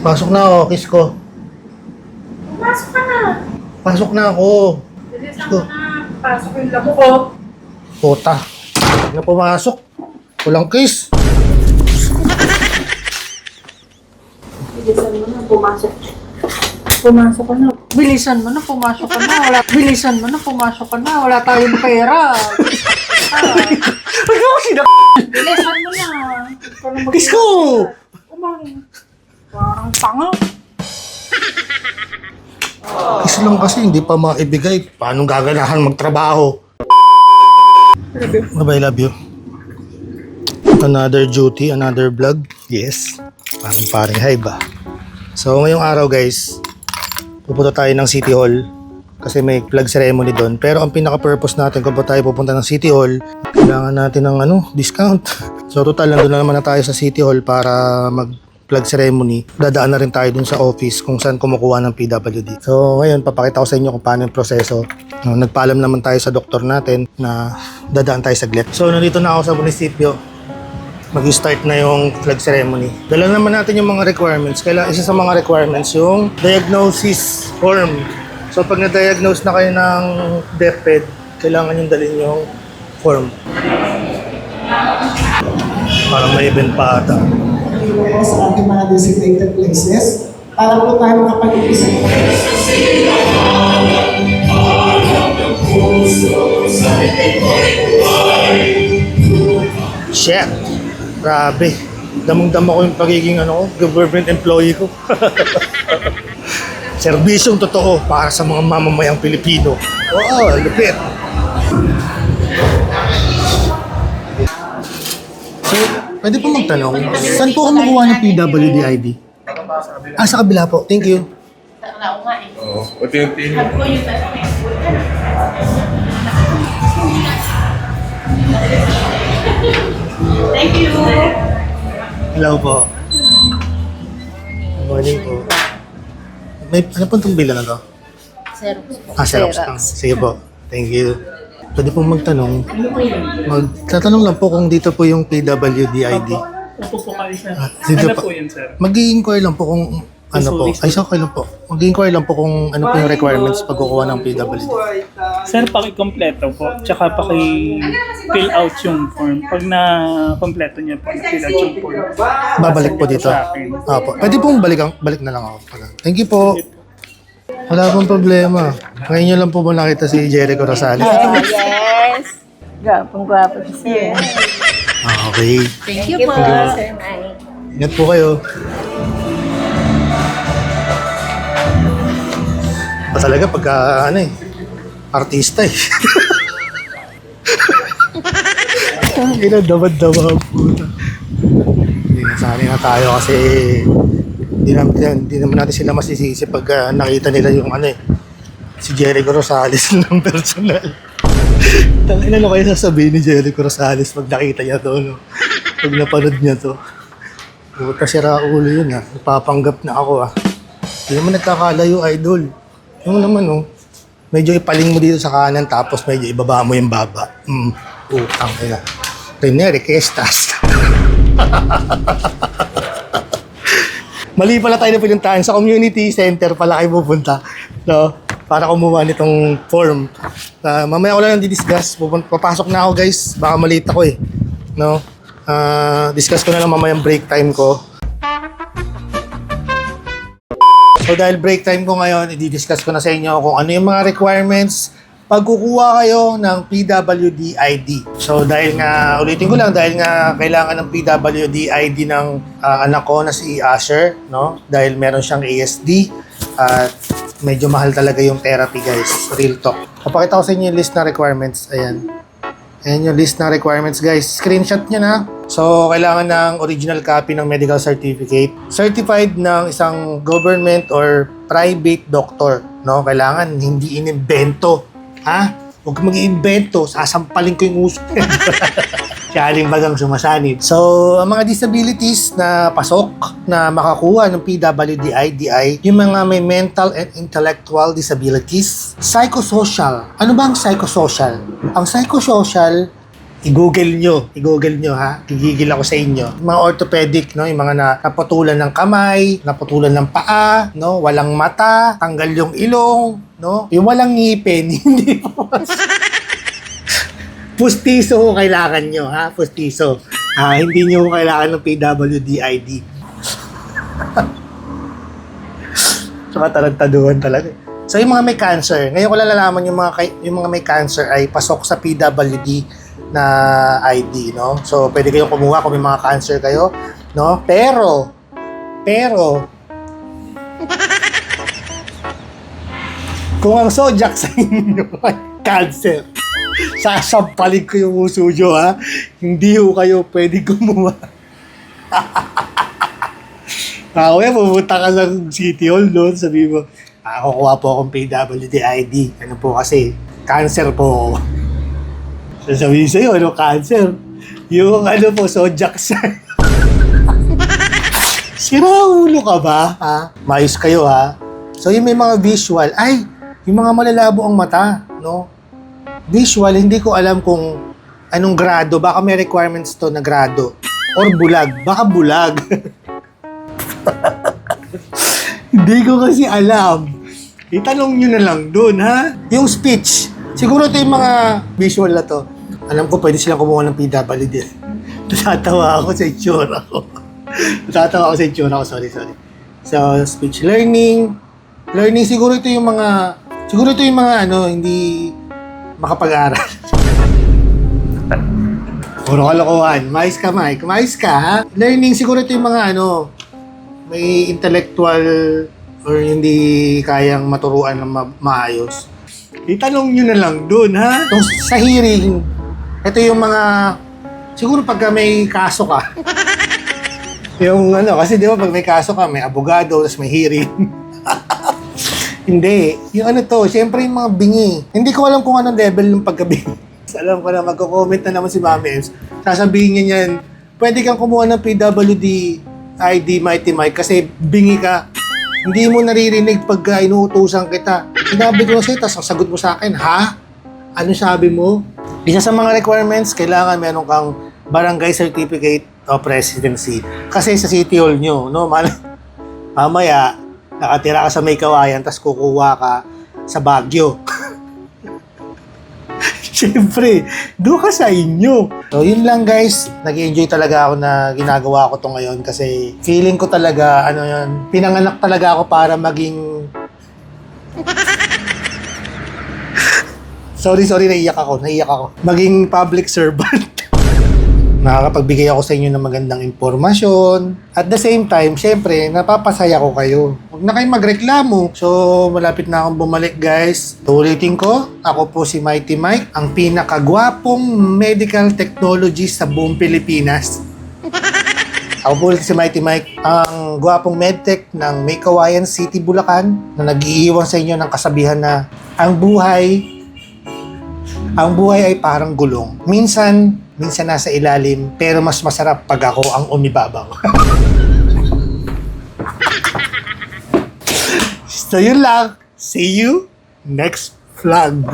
Pasok na ako, kiss ko. Pumasok ka na. Pasok na ako. Bilisan mo na. Pasok yung labo ko. Puta. Huwag na pumasok. Walang kiss. Bilisan mo na. Pumasok. Pumasok ka na. Bilisan mo na. Pumasok ka na. Wala. Bilisan mo na. Pumasok ka na. Wala tayong pera. Ah, Huwag ako sina... bilisan mo na. Ikaw na mag- Kiss ko! Kumain. Parang tanga. Kiss lang kasi, hindi pa maibigay. Paano gaganahan magtrabaho? Bye, love you. Another duty, another vlog. Yes. Parang paring hype ba? So, ngayong araw guys, pupunta tayo ng City Hall kasi may flag ceremony doon. Pero ang pinaka-purpose natin kung tayo pupunta ng City Hall, kailangan natin ng ano, discount. So, total, nandun na naman na tayo sa City Hall para mag flag ceremony. Dadaan na rin tayo dun sa office kung saan kumukuha ng PWD. So, ngayon, papakita ko sa inyo kung paano yung proseso. Nagpaalam naman tayo sa doktor natin na dadaan tayo saglit. So, nandito na ako sa munisipyo mag-start na yung flag ceremony. Dala naman natin yung mga requirements. Kailangan isa sa mga requirements yung diagnosis form. So pag na-diagnose na kayo ng DepEd, kailangan yung dalhin yung form. Parang may event pa ata. Po sa ating mga designated places para po tayo makapag-umpisa. Shit! Grabe. Damang-dama ko yung pagiging ano, ko, government employee ko. Serbisyong totoo para sa mga mamamayang Pilipino. Oo, lupit. Pwede po magtanong, saan po kumukuha ng PWD ID? Ah, sa kabila po. Thank you. Oo. Pati yung team. Hello po. Good morning po. May ano pong tumbila na to? Xerox po. Ah, Xerox lang. Sige po. Thank you. Pwede pong magtanong. Magtatanong lang po kung dito po yung PWD ID. Opo po kayo, sir. Ah, dito ano po yun, sir? Mag-i-inquire lang po kung ano po. Ay, so okay lang po. Mag-i-inquire lang po kung ano po yung requirements pag kukuha ng PWD. Sir, paki-kompleto po. Tsaka paki-fill out yung form. Pag na-kompleto niyo po, na-fill out yung form. Babalik po dito. Sa akin. Opo. Pwede pong balik, balik na lang ako. Thank you po. Wala pong problema. Ngayon nyo lang po ba nakita si Jericho Rosales? yes. Gwapong gwapo siya. Ah, okay. Thank you po, Sir Mike. Ingat po kayo. Pa talaga pagka ano eh, artista eh. Ang ina, damad-damad puta. Hindi na sana na tayo kasi hindi naman, hindi naman natin sila masisisi pag ah, nakita nila yung ano eh, si Jericho Rosales ng personal. Tangina ano kayo sasabihin ni Jericho Rosales pag nakita niya to, no? Pag napanood niya to. Puta, sira ulo yun ha. Ipapanggap na ako ah. Hindi naman nagkakalayo, idol. Yung naman oh. Medyo ipaling mo dito sa kanan tapos medyo ibaba mo yung baba. Hmm. Putang ina. Rene Requestas. Mali pala tayo na pinuntahan. Sa community center pala kayo pupunta. No? Para kumuha nitong form. Ah, mamaya ko lang di-discuss. Papasok na ako guys. Baka maliit ako eh. No? Ah, discuss ko na lang mamaya break time ko. So dahil break time ko ngayon, i-discuss ko na sa inyo kung ano yung mga requirements pag kukuha kayo ng PWD ID. So dahil nga, ulitin ko lang, dahil nga kailangan ng PWD ID ng ah, anak ko na si Asher, no? Dahil meron siyang ASD at medyo mahal talaga yung therapy guys, real talk. Papakita ko sa inyo yung list na requirements. Ayan. Ayan yung list ng requirements guys. Screenshot nyo na. So, kailangan ng original copy ng medical certificate. Certified ng isang government or private doctor. No? Kailangan hindi inimbento. Ha? Huwag mag-iimbento. Sasampalin ko yung uso. Kaling bagang sumasanib. So, ang mga disabilities na pasok na makakuha ng PWD IDI, yung mga may mental and intellectual disabilities, psychosocial. Ano ba ang psychosocial? Ang psychosocial I-google nyo. I-google nyo ha. Gigigil ako sa inyo. Mga orthopedic, no? Yung mga na, naputulan ng kamay, naputulan ng paa, no? Walang mata, tanggal yung ilong, no? Yung walang ngipin, hindi po. Pustiso ho kailangan nyo, ha? Pustiso. Ah, hindi nyo kailangan ng PWD ID. Tsaka tarantaduhan talaga. So yung mga may cancer, ngayon ko lang lalaman yung mga yung mga may cancer ay pasok sa PWD na ID, no? So pwede kayong kumuha kung may mga cancer kayo, no? Pero pero kung ang zodiac sa inyo ay cancer, sasampalin ko yung uso nyo, ha? Hindi ho kayo pwede kumuha. Ako eh, pumunta ka sa City Hall doon, sabi mo, ah, kukuha po akong PWD ID. Ano po kasi, cancer po. Sasabihin sa'yo, ano cancer? Yung ano po, zodiac sign. Sira ulo ka ba? Ha? Mayos kayo ha? So yung may mga visual, ay, yung mga malalabo ang mata, no? Visual, hindi ko alam kung anong grado, baka may requirements to na grado. Or bulag, baka bulag. Hindi ko kasi alam. Itanong nyo na lang dun, ha? Yung speech, siguro ito yung mga visual na to. Alam ko, pwede silang kumuha ng PWD. Natatawa ako sa itsura ko. Natatawa ako sa itsura ko, sorry, sorry. So, speech learning. Learning, siguro ito yung mga, siguro ito yung mga, ano, hindi makapag-aral. Puro kalokohan. Mais ka, Mike. Mais ka, ha? Learning, siguro ito yung mga, ano, may intellectual or hindi kayang maturuan ng ma- maayos. Itanong nyo na lang dun, ha? Kung sa hearing, ito yung mga, siguro pagka may kaso ka, yung ano, kasi di ba pag may kaso ka, may abogado, tapos may hearing. Hindi. Yung ano to, syempre yung mga bingi. Hindi ko alam kung anong level ng pagkabingi. alam ko na magko-comment na naman si Mami Ems. Sasabihin niya niyan, pwede kang kumuha ng PWD ID Mighty Mike kasi bingi ka. Hindi mo naririnig pagka inuutusan kita. Sinabi ko sa'yo, tapos ang sagot mo sa akin, ha? Ano sabi mo? Isa sa mga requirements, kailangan meron kang barangay certificate of residency. Kasi sa City Hall nyo, no? Mamaya, nakatira ka sa may kawayan, tapos kukuha ka sa Baguio. Siyempre, doon ka sa inyo. So, yun lang guys. nag-enjoy talaga ako na ginagawa ko to ngayon kasi feeling ko talaga, ano yun, pinanganak talaga ako para maging... sorry, sorry, naiyak ako, naiyak ako. Maging public servant. Nakakapagbigay ako sa inyo ng magandang impormasyon. At the same time, syempre, napapasaya ko kayo. Huwag na kayong magreklamo. So, malapit na akong bumalik guys. Ulitin ko, ako po si Mighty Mike, ang pinakagwapong medical technology sa buong Pilipinas. Ako po si Mighty Mike, ang gwapong medtech ng May Kawayan City, Bulacan na nag-iiwan sa inyo ng kasabihan na ang buhay ang buhay ay parang gulong. Minsan, minsan nasa ilalim, pero mas masarap pag ako ang umibabaw. so yun lang. See you next vlog.